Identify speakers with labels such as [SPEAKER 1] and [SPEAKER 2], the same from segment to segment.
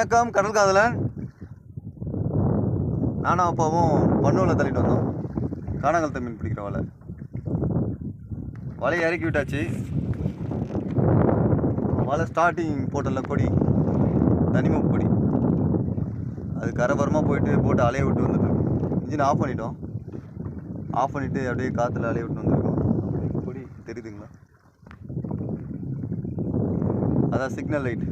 [SPEAKER 1] வணக்கம் கடல் காதலன். நானும் அப்பாவும் பண்ணுவில் தள்ளிட்டு வந்தோம். காணாங்கலத்தை மீன் பிடிக்கிற வலை. வலையை இறக்கி விட்டாச்சு. வலை ஸ்டார்டிங் போட்டல கொடி. தனிமப்பு கொடி. அது கரபரமாக போயிட்டு போட்டு அலைய விட்டு வந்துட்டு இன்ஜின் ஆஃப் பண்ணிட்டோம். ஆஃப் பண்ணிவிட்டு அப்படியே காற்றுல அலைய விட்டு வந்துருக்கோம். கொடி தெரியுதுங்களா? அதான் சிக்னல் லைட்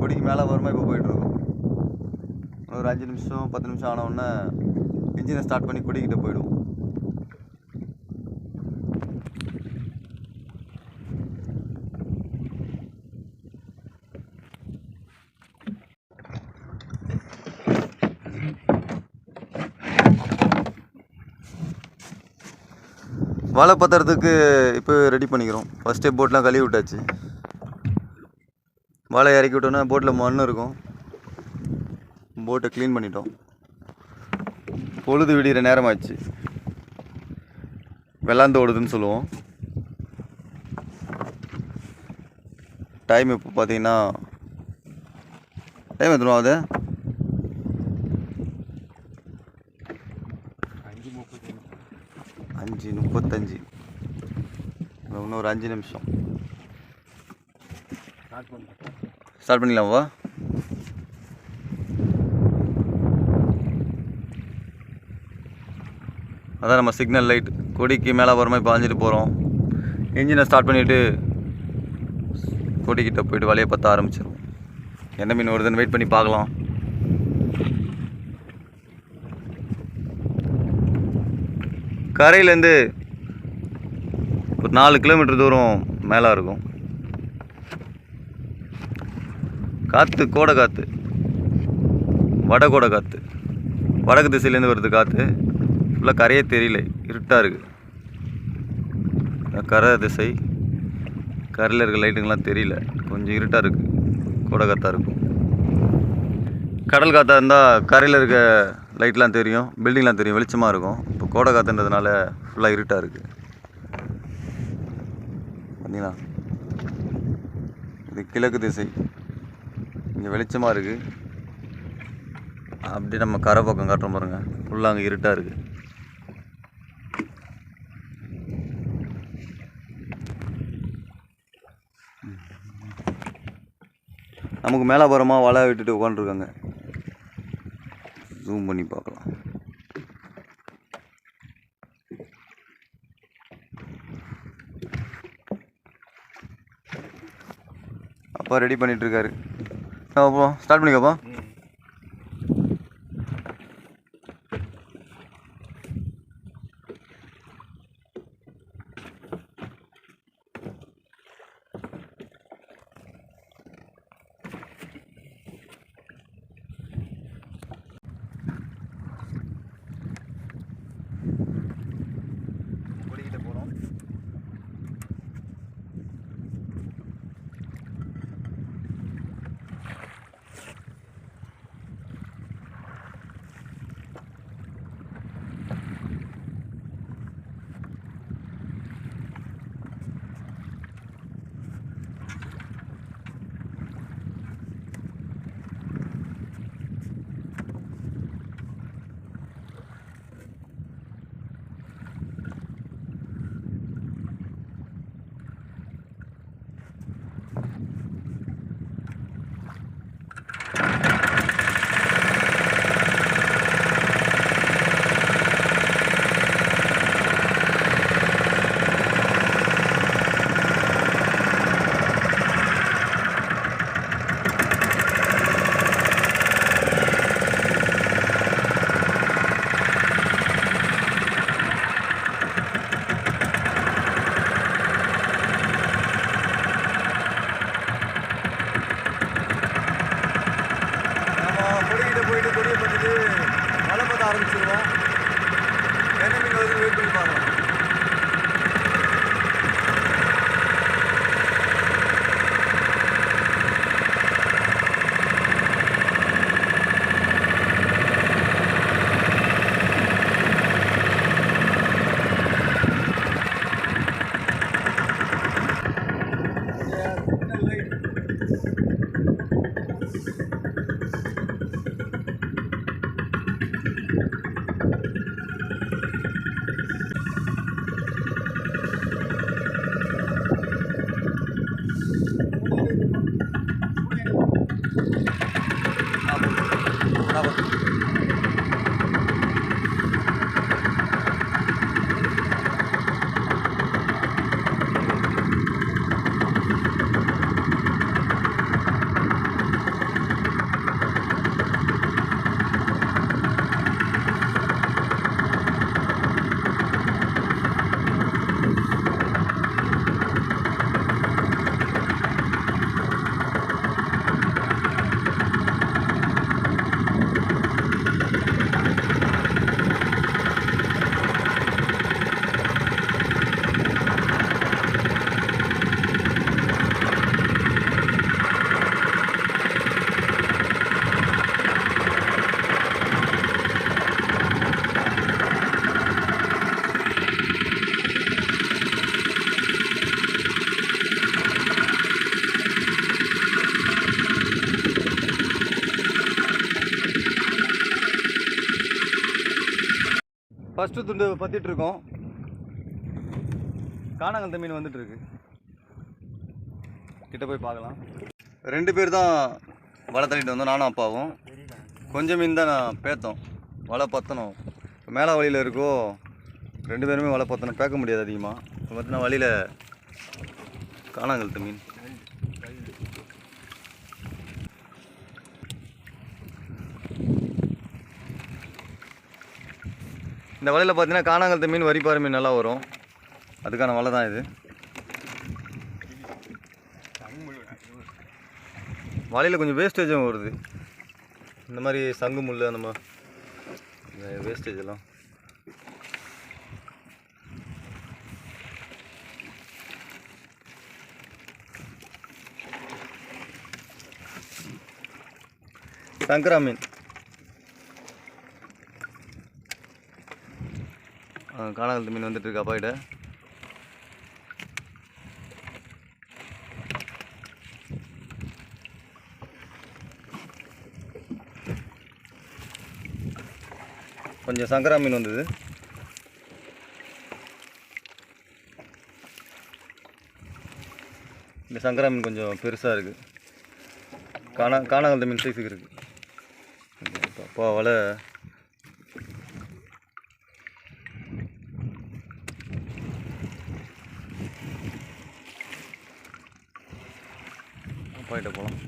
[SPEAKER 1] கொடிக்கு மேலே வருமா இப்போ போயிட்டுருக்கோம் ஒரு அஞ்சு நிமிஷம் பத்து நிமிஷம் ஆனவுடனே இன்ஜினை ஸ்டார்ட் பண்ணி கொடிக்கிட்ட போயிடுவோம். வலை பத்திரத்துக்கு இப்போ ரெடி பண்ணிக்கிறோம். ஃபஸ்ட்டே போட்லாம் கழுவி விட்டாச்சு. வலை இறக்கி விட்டோன்னா போட்டில் மண் இருக்கும். போட்டை க்ளீன் பண்ணிட்டோம். பொழுது விடிகிற நேரமாச்சு. வெள்ளாந்து ஓடுதுன்னு சொல்லுவோம். டைம் இப்போ பார்த்தீங்கன்னா டைம் எத்தனை ஆகுது?
[SPEAKER 2] அஞ்சு முப்பத்தஞ்சு.
[SPEAKER 1] அஞ்சு முப்பத்தஞ்சு. இன்னும் ஒரு அஞ்சு நிமிஷம்.
[SPEAKER 2] ஸ்டார்ட் பண்ணுறேன்
[SPEAKER 1] ஸ்டார்ட் அதான் நம்ம சிக்னல் லைட் கொடிக்கு மேலே வரமா பாஞ்சிட்டு போகிறோம் இன்ஜினை ஸ்டார்ட் பண்ணிவிட்டு கொடிக்கிட்ட போயிட்டு வலையை பற்ற ஆரம்பிச்சிடும் என்ன மீன் வருதுன்னு வெயிட் பண்ணி பார்க்கலாம். கரையிலேருந்து ஒரு நாலு கிலோமீட்டர் தூரம் மேலே இருக்கும். காற்று கோடை காற்று வட கோடை காற்று வடக்கு திசையிலேருந்து வருது காற்று ஃபுல்லாக கரையே தெரியல. இருட்டாக இருக்குது கரை திசை. கரையில் இருக்க லைட்டுங்கெலாம் தெரியல. கொஞ்சம் இருட்டாக இருக்குது கோடை காற்றாக இருக்கும். கடல் காற்றாக இருந்தால் கரையில் இருக்க லைட்லாம் தெரியும். பில்டிங்லாம் தெரியும். வெளிச்சமாக இருக்கும். இப்போ கோடை காற்றுன்றதுனால ஃபுல்லாக இருட்டாக இருக்குது பார்த்தீங்களா இது கிழக்கு திசை. இங்கே வெளிச்சமாக இருக்குது அப்படியே நம்ம கரை பக்கம் காட்டுறோம் பாருங்க. ஃபுல்லாக அங்கே இருட்டாக இருக்குது நமக்கு மேலாபுரமாக வலை விட்டுட்டு உட்காந்துருக்காங்க ஜூம் பண்ணி பார்க்கலாம். அப்பா ரெடி பண்ணிகிட்ருக்காரு அப்போ ஸ்டார்ட் பண்ணிக்கப்போ ஃபஸ்ட்டு துண்டு பத்திட்டு இருக்கோம் காணாங்கழுத்த மீன் வந்துட்டுருக்கு. கிட்ட போய் பார்க்கலாம். ரெண்டு பேர் தான் வலை தள்ளிட்டு வந்தோம். நானும் அப்பாவும். கொஞ்சம் மீன் தான் நான் பேத்தோம். வலை பத்தணும். இப்போ மேலே வழியில் இருக்கோ ரெண்டு பேருமே வலை பத்தணும். பேக்க முடியாது அதிகமாக இப்போ பார்த்தீங்கன்னா வழியில் காணாங்கழுத்த மீன். இந்த வலையில் பார்த்தீங்கன்னா காணாங்கழுத்த மீன் வரிப்பாறை மீன் நல்லா வரும். அதுக்கான வலை தான் இது. வலையில் கொஞ்சம் வேஸ்டேஜும் வருது. இந்த மாதிரி சங்கு முள் அந்த மாதிரி வேஸ்டேஜ் எல்லாம். சங்கரா மீன். காணாங்கழுத்து மீன் வந்துட்டு இருக்கு அப்பாயிட்ட கொஞ்சம் சங்கரா மீன் வந்தது. இந்த சங்கரா மீன் கொஞ்சம் பெருசாக இருக்குது காணா காணாங்கழுத்த மீன் சைஸுக்கு இருக்குது அப்பா வலை அப்பாகிட்ட போகலாம்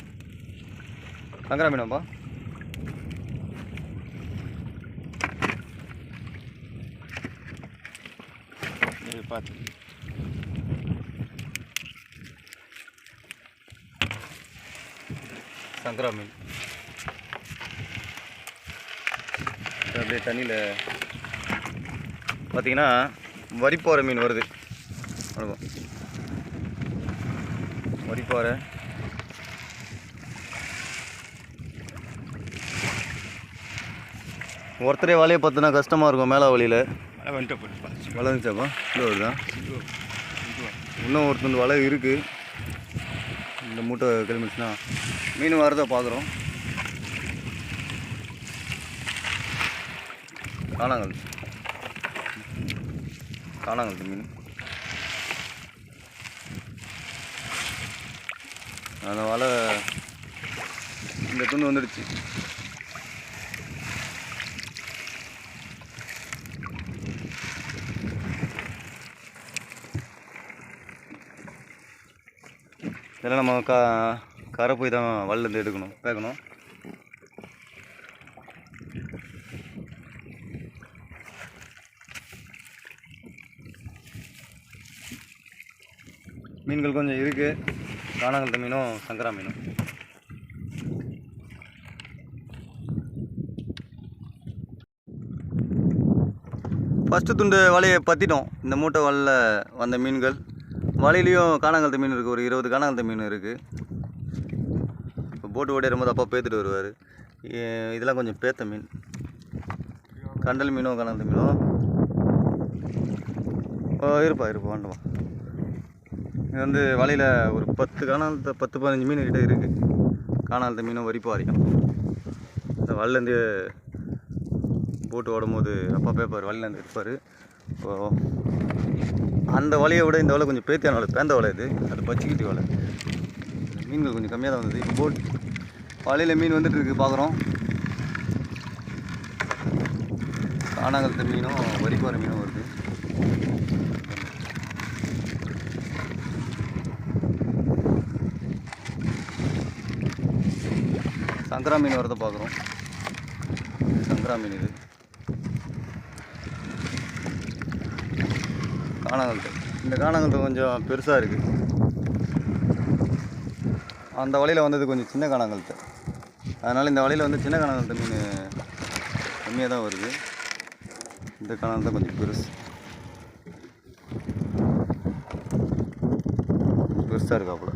[SPEAKER 1] சங்கரா மீனாப்பா
[SPEAKER 2] பார்த்து
[SPEAKER 1] சங்கரா மீன் அப்படியே தண்ணியில் பார்த்தீங்கன்னா வரிப்பாறை மீன் வருது. வணக்கம் வரிப்பாறை. ஒருத்தரே வலையை பார்த்தினா கஷ்டமாக இருக்கும் மேலே வழியில். இருந்துச்சாப்பா இது வருதா? இன்னும் ஒரு துண்டு வலை இருக்குது இந்த மூட்டை கிளம்பிடுச்சுன்னா மீன் வரதை பார்க்குறோம். காணாங்கல். காணாங்கல் மீன். அந்த வலை இந்த துண்டு வந்துடுச்சு. இதெல்லாம் நம்ம கா கரை போய் தான் வல்லேருந்து எடுக்கணும் பேக்கணும் மீன்கள் கொஞ்சம் இருக்குது காணாங்கழுத்த மீனும் சங்கரா மீனும். ஃபஸ்ட்டு துண்டு வலையை பற்றிட்டோம் இந்த மூட்டை வலையில் வந்த மீன்கள். வலையிலையும் காணாங்கழுத்த மீன் இருக்குது ஒரு இருபது காணாங்கழுத்த மீன் இருக்குது இப்போ போட்டு ஓடிடும் போது அப்பா பேத்துட்டு வருவார். இதெல்லாம் கொஞ்சம் பேத்த மீன். கண்டல் மீனும் காணாங்கழுத்த மீனும் ஓ இருப்பா இருப்பா வேண்டுமா இது வந்து வலையில் ஒரு பத்து காணாங்கழுத்த பத்து பதினஞ்சு மீன் கிட்ட இருக்குது காணாங்கழுத்த மீனும் வரிப்பா வரைக்கும் இந்த வலையிலேருந்து போட்டு ஓடும்போது அப்பா பேப்பார் வலையிலேருந்து இருப்பார். இப்போது அந்த வலையை விட இந்த வலை கொஞ்சம் பேத்தியான வலை பேந்த வலை இது. அது பச்சிக்கிட்டு வலை. மீன்கள் கொஞ்சம் கம்மியாக தான் வந்தது. போட் வலையில் மீன் வந்துட்டு இருக்கு பார்க்குறோம் காணாங்கழுத்த மீனும் வரிப்பாறை மீனும் வருது. சங்கரா மீன் வரதை பார்க்குறோம் சங்கரா மீன் இது. காணாங்கழுத்து இந்த காணாங்கழுத்து கொஞ்சம் பெருசாக இருக்குது அந்த வலையில் வந்தது கொஞ்சம் சின்ன காணாங்கழுத்து அதனால் இந்த வலையில் வந்து சின்ன காணாங்கழுத்து மீன் கம்மியாக தான் வருது. இந்த காணாங்கழுத்து கொஞ்சம் பெருசு. பெருசாக இருக்காப்புல.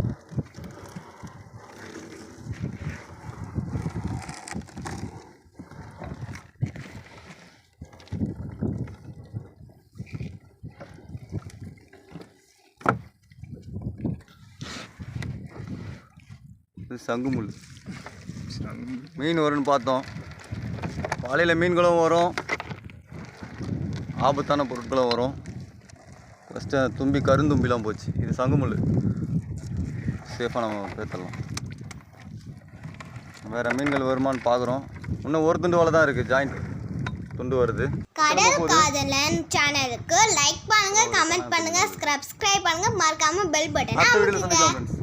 [SPEAKER 1] இது சங்கு முள் மீன் வரும்னு பார்த்தோம். வலையில் மீன்களும் வரும். ஆபத்தான பொருட்களும் வரும். ஃபஸ்ட்டு தும்பி கருந்தும்பிலாம் போச்சு. இது சங்குமுள் சேஃபாக நம்ம பேத்தரலாம். வேறு மீன்கள் வருமான்னு பார்க்குறோம் இன்னும் ஒரு துண்டு வலை தான் இருக்குது ஜாயிண்ட் துண்டு வருது.
[SPEAKER 3] கடல் காதலன் சேனலுக்கு லைக் பண்ணுங்க கமெண்ட் பண்ணுங்க சப்ஸ்கிரைப் பண்ணுங்க. மறக்காம பெல் பட்டனை
[SPEAKER 1] அடுத்த